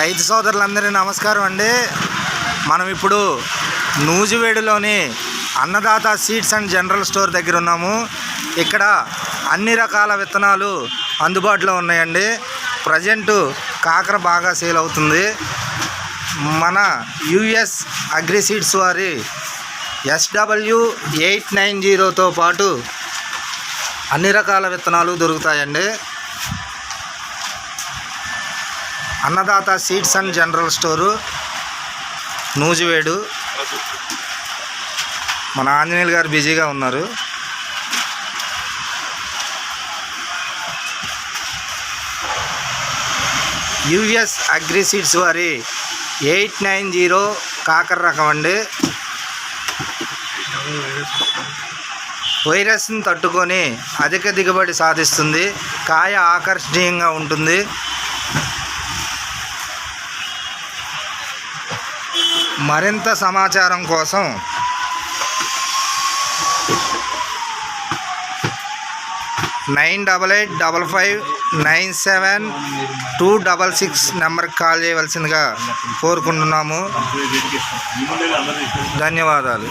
రైతు సోదరులందరికీ నమస్కారం అండి. మనం ఇప్పుడు నూజివేడులోని Annadata seeds and general store దగ్గర ఉన్నాము. ఇక్కడ అన్ని రకాల విత్తనాలు అందుబాటులో ఉన్నాయండి. ప్రజెంటు కాకర బాగా సేల్ అవుతుంది. మన యుఎస్ అగ్రి సీడ్స్ వారి ఎస్డబ్ల్యూ ఎయిట్ నైన్ జీరోతో పాటు అన్ని రకాల విత్తనాలు దొరుకుతాయండి. Annadata seeds and general store Nuzvid. మన ఆంజనేయులు గారు బిజీగా ఉన్నారు. యుఎస్ అగ్రి సీడ్స్ వారి ఎయిట్ నైన్ జీరో కాకర రకం అండి. వైరస్ని తట్టుకొని అధిక దిగుబడి సాధిస్తుంది. కాయ ఆకర్షణీయంగా ఉంటుంది. మరింత సమాచారం కోసం nine double eight double five nine seven two double six నెంబర్కి కాల్ చేయవలసిందిగా కోరుకుంటున్నాము. ధన్యవాదాలు.